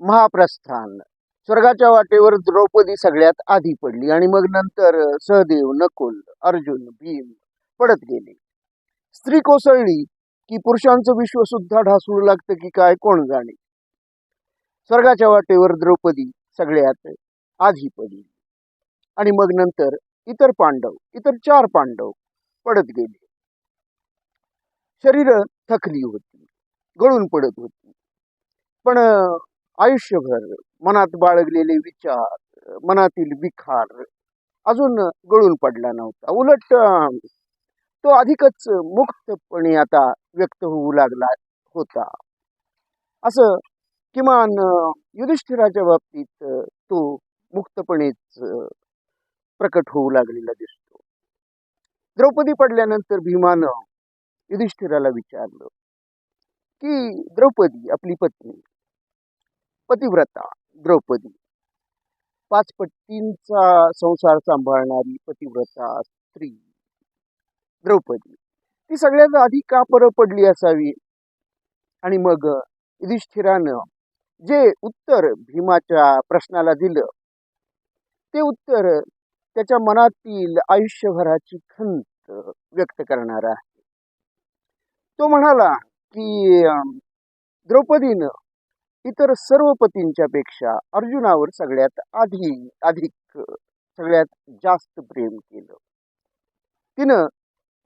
महाप्रस्थान. स्वर्गाच्या वाटेवर द्रौपदी सगळ्यात आधी पडली आणि मग नंतर सहदेव नकुल अर्जुन भीम पडत गेले. स्त्री कोसळली की पुरुषांचं विश्व सुद्धा ढासळू लागतं की काय कोण जाणे? स्वर्गाच्या वाटेवर द्रौपदी सगळ्यात आधी पडली आणि मग नंतर इतर पांडव इतर चार पांडव पडत गेले. शरीर थकली होती गळून पडत होती. पण आयुष्यभर मनात बाळगलेले विचार मनातील विखार अजून गळून पडला नव्हता. उलट तो अधिकच मुक्तपणे आता व्यक्त होऊ लागला होता. असं किमान युधिष्ठिराच्या बाबतीत तो मुक्तपणेच प्रकट होऊ लागलेला दिसतो. द्रौपदी पडल्यानंतर भीमानं युधिष्ठिराला विचारलं की द्रौपदी आपली पत्नी पतिव्रता द्रौपदी. पाच पट्टींचा संसार सांभाळणारी पतिव्रता स्त्री द्रौपदी. ती सगळ्यात आधी का परं पडली असावी? आणि मग युधिष्ठिरानं जे उत्तर भीमाच्या प्रश्नाला दिलं ते उत्तर त्याच्या मनातील आयुष्यभराची खंत व्यक्त करणार आहे. तो म्हणाला की द्रौपदीनं इतर सर्व पतींच्या पेक्षा अर्जुनावर सगळ्यात आधी अधिक सगळ्यात जास्त प्रेम केलं. तिनं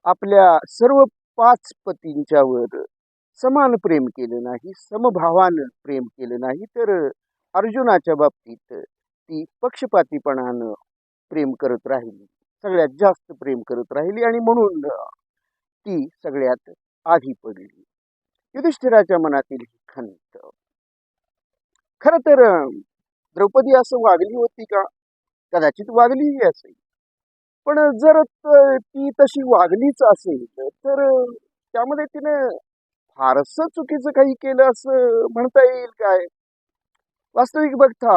आपल्या सर्व पाच पतींच्यावर समान प्रेम केलं नाही समभावानं प्रेम केलं नाही तर अर्जुनाच्या बाबतीत ती पक्षपातीपणानं प्रेम करत राहिली सगळ्यात जास्त प्रेम करत राहिली आणि म्हणून ती सगळ्यात आधी पडली. युधिष्ठिराच्या मनातील ही खंत खर तर द्रौपदी असं वागली होती का? कदाचित वागलीही असेल. पण जर ती तशी वागलीच असेल तर त्यामध्ये तिने फारसं चुकीचं काही केलं असं म्हणता येईल काय? वास्तविक बघता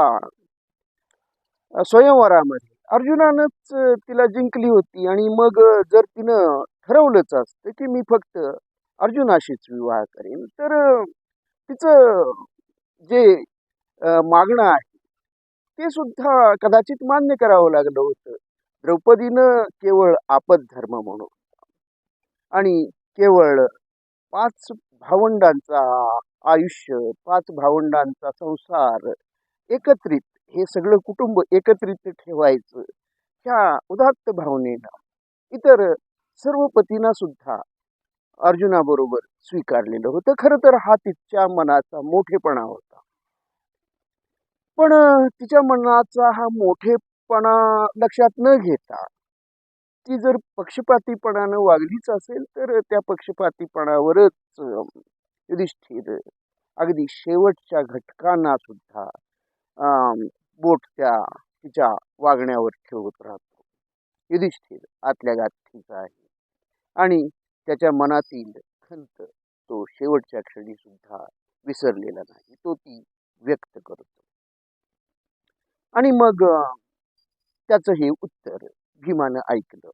स्वयंवरामध्ये. अर्जुनानंच तिला जिंकली होती आणि मग जर तिनं ठरवलंच असतं की मी फक्त अर्जुनाशीच विवाह करेन तर तिचं जे मागणं आहे. ते सुद्धा कदाचित मान्य करावं लागलं होतं. द्रौपदीनं केवळ आपद धर्म म्हणून आणि केवळ पाच भावंडांचा आयुष्य पाच भावंडांचा संसार एकत्रित हे सगळं कुटुंब एकत्रित ठेवायचं ह्या उदात्त भावनेनं. इतर सर्व पतींना सुद्धा अर्जुनाबरोबर स्वीकारलेलं होतं. खरं तर हा तिच्या मनाचा मोठेपणा होता. पण तिच्या मनाचा हा मोठेपणा लक्षात न घेता ती जर पक्षपातीपणानं वागलीच असेल तर त्या पक्षपातीपणावरच युधिष्ठिर अगदी शेवटच्या घटकांना सुद्धा बोट त्या तिच्या वागण्यावर ठेवत राहतो. युधिष्ठिर आतल्या गाठीचा आहे. आणि त्याच्या मनातील खंत तो शेवटच्या क्षणी सुद्धा विसरलेला नाही. तो ती व्यक्त करतो. आणि मग त्याचं हे उत्तर भीमानं ऐकलं.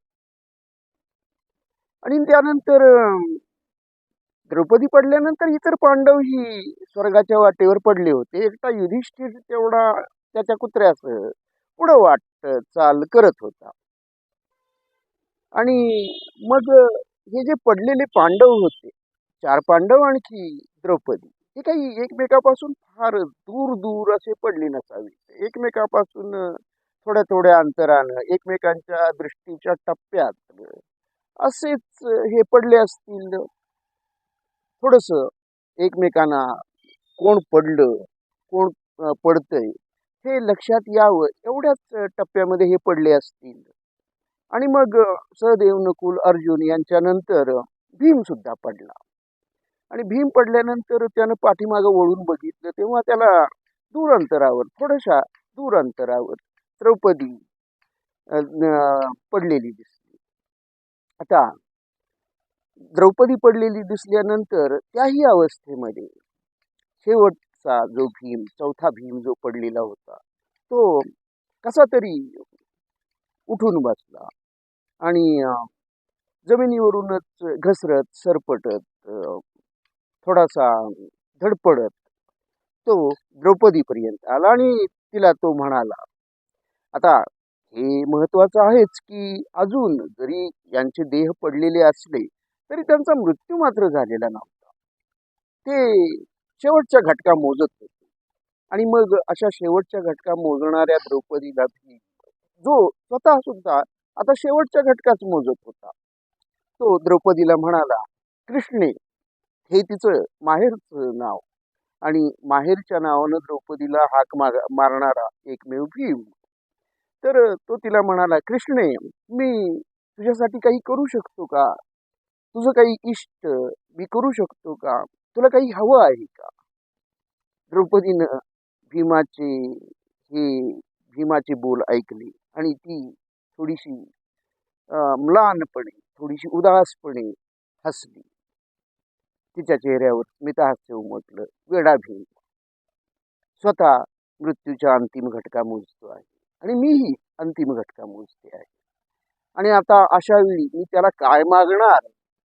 आणि त्यानंतर द्रौपदी पडल्यानंतर इतर पांडव ही स्वर्गाच्या वाटेवर पडले होते. एकटा युधिष्ठिर तेवढा त्याच्या कुत्र्यास पुढं वाट चाल करत होता. आणि मग हे जे पडलेले पांडव होते चार पांडव आणखी द्रौपदी हे काही एकमेकापासून फार दूर दूर असे पडले नसावी. एकमेकापासून थोड्या थोड्या अंतरानं एकमेकांच्या दृष्टीच्या टप्प्यात असेच हे पडले असतील. थोडस एकमेकांना कोण पडलं कोण पडतंय हे लक्षात यावं एवढ्याच टप्प्यामध्ये हे पडले असतील. आणि मग सहदेव नकुल अर्जुन यांच्यानंतर भीम सुद्धा पडला. आणि भीम पडल्यानंतर त्यानं पाठीमागं वळून बघितलं तेव्हा त्याला दूर अंतरावर थोड्याशा दूर अंतरावर द्रौपदी पडलेली दिसली. आता द्रौपदी पडलेली दिसल्यानंतर त्याही अवस्थेमध्ये शेवटचा जो भीम चौथा भीम जो पडलेला होता तो कसा तरी उठून बसला आणि जमिनीवरूनच घसरत सरपटत थोडासा धडपडत तो द्रौपदीपर्यंत आला आणि तिला तो म्हणाला आता हे महत्वाचं आहेच की अजून जरी यांचे देह पडलेले असले तरी त्यांचा मृत्यू मात्र झालेला नव्हता. ते शेवटच्या घटका मोजत होते. आणि मग अशा शेवटच्या घटका मोजणाऱ्या द्रौपदीला जो स्वतः सुद्धा आता शेवटच्या घटकाच मोजत होता. तो द्रौपदीला म्हणाला कृष्णे हे तिचं माहेरचं नाव. आणि माहेरच्या नावानं द्रौपदीला हाक माग मारणारा एकमेव भीम तर तो तिला म्हणाला कृष्णे मी तुझ्यासाठी काही करू शकतो का? तुझं काही इष्ट मी करू शकतो का? तुला काही हवं आहे का? द्रौपदीनं भीमाचे हे भीमाचे बोल ऐकले आणि ती थोडीशी म्लानपणे थोडीशी उदासपणे हसली. तिच्या चेहऱ्यावर स्मितहास्य उमटलं. वेडा भीम. स्वतः मृत्यूच्या अंतिम घटका मोजतो आहे. आणि मीही अंतिम घटका मोजते आहे. आणि आता अशा वेळी मी त्याला काय मागणार?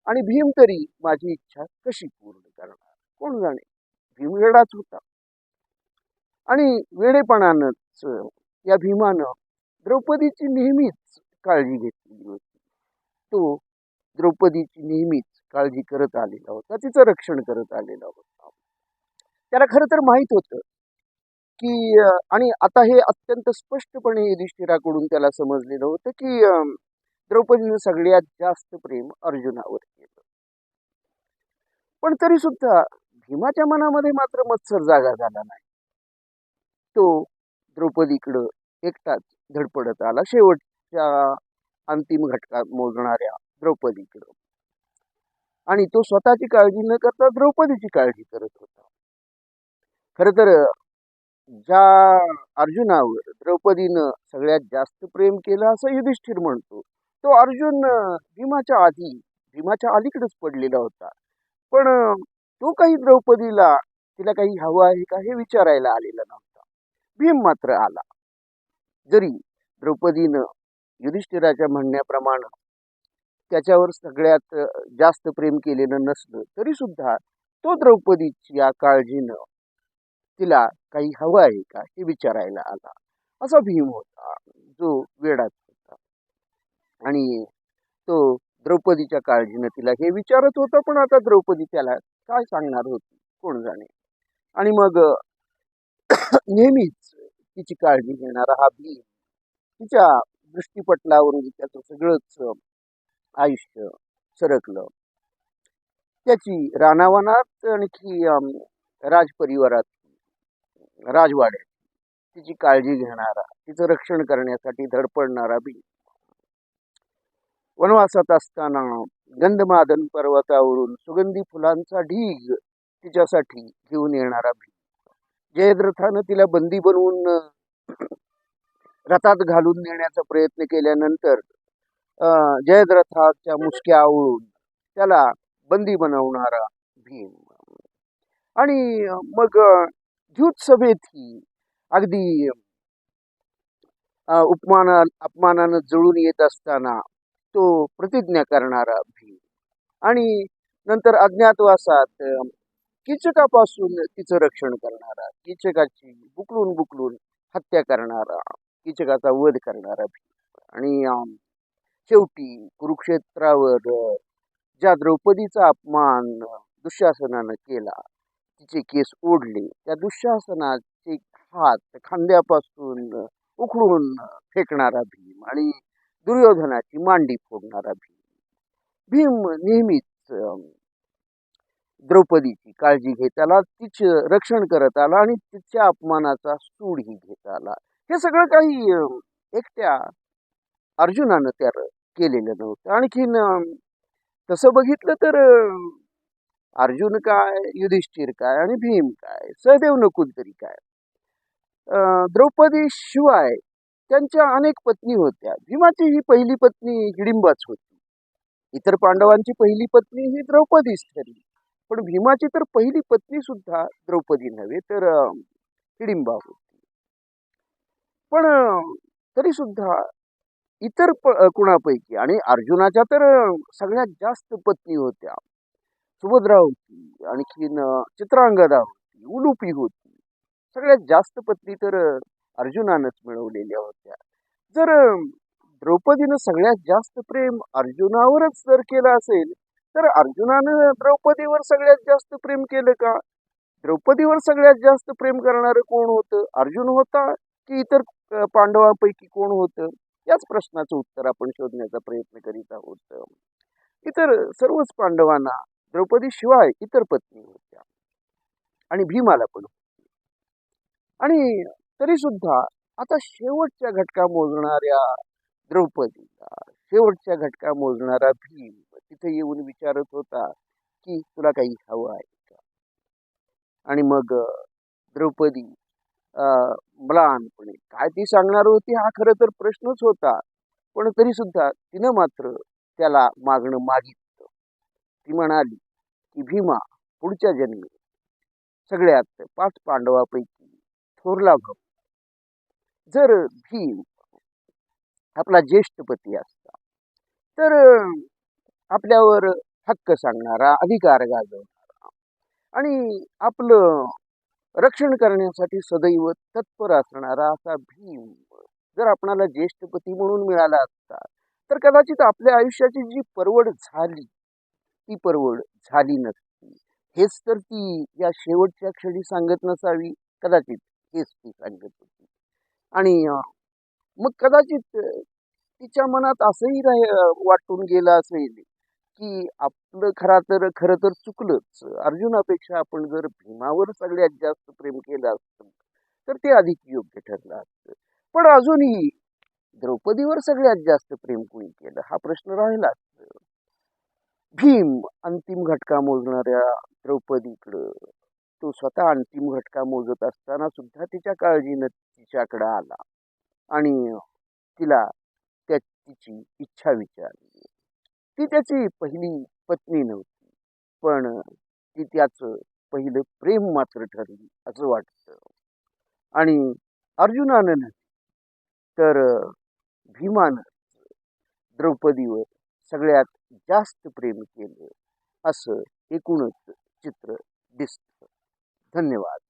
आणि भीम तरी माझी इच्छा कशी पूर्ण करणार? कोण जाणे? भीम वेडाच होता. आणि वेडेपणानंच या भीमानं द्रौपदीची नेहमीच काळजी घेतलेली होती. तो द्रौपदीची नेहमीच काळजी करत आलेला होता तिचं रक्षण करत आलेला होता त्याला खरं तर माहीत होतं की आणि आता हे अत्यंत स्पष्टपणे युधिष्ठिराकडून त्याला समजलेलं होतं की द्रौपदीनं सगळ्यात जास्त प्रेम अर्जुनावर केलं. पण तरी सुद्धा भीमाच्या मनामध्ये मात्र मत्सर जागा झाला नाही. तो द्रौपदीकडं एकटाच धडपडत आला. शेवटच्या अंतिम घटकात मोजणाऱ्या द्रौपदीकडं. आणि तो स्वतःची काळजी न करता द्रौपदीची काळजी करत होता. खर तर ज्या अर्जुनावर द्रौपदीनं सगळ्यात जास्त प्रेम केलं असं युधिष्ठिर म्हणतो तो अर्जुन भीमाच्या आधी भीमाच्या अलीकडेच पडलेला होता. पण तो काही द्रौपदीला तिला काही हवं आहे का हे विचारायला आलेला नव्हता. भीम मात्र आला. जरी द्रौपदीनं युधिष्ठिराच्या म्हणण्याप्रमाणे त्याच्यावर सगळ्यात जास्त प्रेम केलेलं नसलं तरी सुद्धा तो द्रौपदीची या काळजीनं तिला काही हवं आहे का हे विचारायला आला. असा भीम होता. जो वेडात होता. आणि तो द्रौपदीच्या काळजीनं तिला हे विचारत होता पण आता द्रौपदी त्याला काय सांगणार होती? कोण जाणे? आणि मग नेहमीच तिची काळजी घेणारा हा भीम तिच्या दृष्टीपटलावरून त्याचं सगळंच आयुष्य सरकलं. त्याची रानावनात आणखी राजपरिवारात राजवाड्यात तिची काळजी घेणारा तिचं रक्षण करण्यासाठी धडपडणारा बी. वनवासात असताना गंधमादन पर्वतावरून सुगंधी फुलांचा ढीग तिच्यासाठी घेऊन येणारा बी. जयद्रथानं तिला बंदी बनवून रथात घालून नेण्याचा प्रयत्न केल्यानंतर जयद्रथाच्या मुसक्या आवळून त्याला बंदी बनवणारा भीम. आणि मग अं, द्यूत सभेतही अगदी अं, उपमाना अपमानानं जळून येत असताना तो प्रतिज्ञा करणारा भीम. आणि नंतर अज्ञातवासात किचकापासून कीचकापासून तिचं रक्षण करणारा कीचकाची बुकलून बुकलून हत्या करणारा कीचकाचा वध करणारा भीम. आणि शेवटी कुरुक्षेत्रावर ज्या द्रौपदीचा अपमान दुःशासनानं केला तिचे केस ओढले त्या दुःशासनाचे हात खांद्यापासून उखडून फेकणारा भीम आणि दुर्योधनाची मांडी फोडणारा भीम. भीम नेहमीच द्रौपदीची काळजी घेत आला तिचं रक्षण करत आला आणि तिच्या अपमानाचा सूडही घेत आला. हे सगळं काही एकट्या अर्जुनानं त्या केलेलं नव्हतं. आणखीन तसं बघितलं तर अर्जुन काय युधिष्ठिर काय आणि भीम काय सहदेव नकुल तरी काय. द्रौपदी शिवाय त्यांच्या अनेक पत्नी होत्या. भीमाची ही पहिली पत्नी हिडिंबाच होती. इतर पांडवांची पहिली पत्नी ही द्रौपदीच ठरली. पण भीमाची तर पहिली पत्नी सुद्धा द्रौपदी नव्हे तर हिडिंबा होती. पण तरी सुद्धा इतर प कुणापैकी. आणि अर्जुनाच्या तर सगळ्यात जास्त पत्नी होत्या. सुभद्रा होती आणखीन चित्रांगदा होती उलुपी होती. सगळ्यात जास्त पत्नी तर अर्जुनानंच मिळवलेल्या होत्या. जर द्रौपदीनं सगळ्यात जास्त प्रेम अर्जुनावरच जर केलं असेल तर अर्जुनानं द्रौपदीवर सगळ्यात जास्त प्रेम केलं का? द्रौपदीवर सगळ्यात जास्त प्रेम करणारं कोण होतं? अर्जुन होता की इतर पांडवांपैकी कोण होतं? याच प्रश्नाचं उत्तर आपण शोधण्याचा प्रयत्न करीत आहोत. इतर सर्वच पांडवांना द्रौपदी शिवाय इतर पत्नी होत्या. आणि भीमाला पण आणि तरी सुद्धा आता शेवटच्या घटका मोजणाऱ्या द्रौपदीला शेवटच्या घटका मोजणारा भीम तिथे येऊन विचारत होता की तुला काही हवं आहे का? आणि मग द्रौपदी अं, म्लानपणे काय ती सांगणार होती? हा खरं तर प्रश्नच होता. पण तरी सुद्धा तिनं मात्र त्याला मागणं मागितलं. ती म्हणाली की भीमा पुढच्या जन्मी सगळ्यात पाच पांडवापैकी थोरला भाऊ जर भीम आपला ज्येष्ठ पती असता तर आपल्यावर हक्क सांगणारा अधिकार गाजवणारा आणि आपलं रक्षण करण्यासाठी सदैव तत्पर असणारा असा भीम जर आपणाला ज्येष्ठ पती म्हणून मिळाला असता तर कदाचित आपल्या आयुष्याची जी परवड झाली ती परवड झाली नसती. हेच तर ती या शेवटच्या क्षणी सांगत नसावी कदाचित हेच ती सांगत होती. आणि मग कदाचित तिच्या मनात असंही वाटून गेलं असेल की आपलं खरा तर खरं तर चुकलंच. अर्जुनापेक्षा आपण जर भीमावर सगळ्यात जास्त प्रेम केलं असतं तर ते अधिक योग्य ठरलं असतं. पण अजूनही द्रौपदीवर सगळ्यात जास्त प्रेम कुणी केलं? हा प्रश्न राहिलाच. भीम अंतिम घटका मोजणाऱ्या द्रौपदीकडं तो स्वतः अंतिम घटका मोजत असताना सुद्धा तिच्या काळजीनं तिच्याकडं आला आणि तिला त्या तिची इच्छा विचारली. ती त्याची पहिली पत्नी नव्हती. पण ती त्याचं पहिलं प्रेम मात्र ठरली असं वाटतं. आणि अर्जुनानं तर भीमानं द्रौपदीवर सगळ्यात जास्त प्रेम केलं असं एकूणच चित्र दिसतं. धन्यवाद.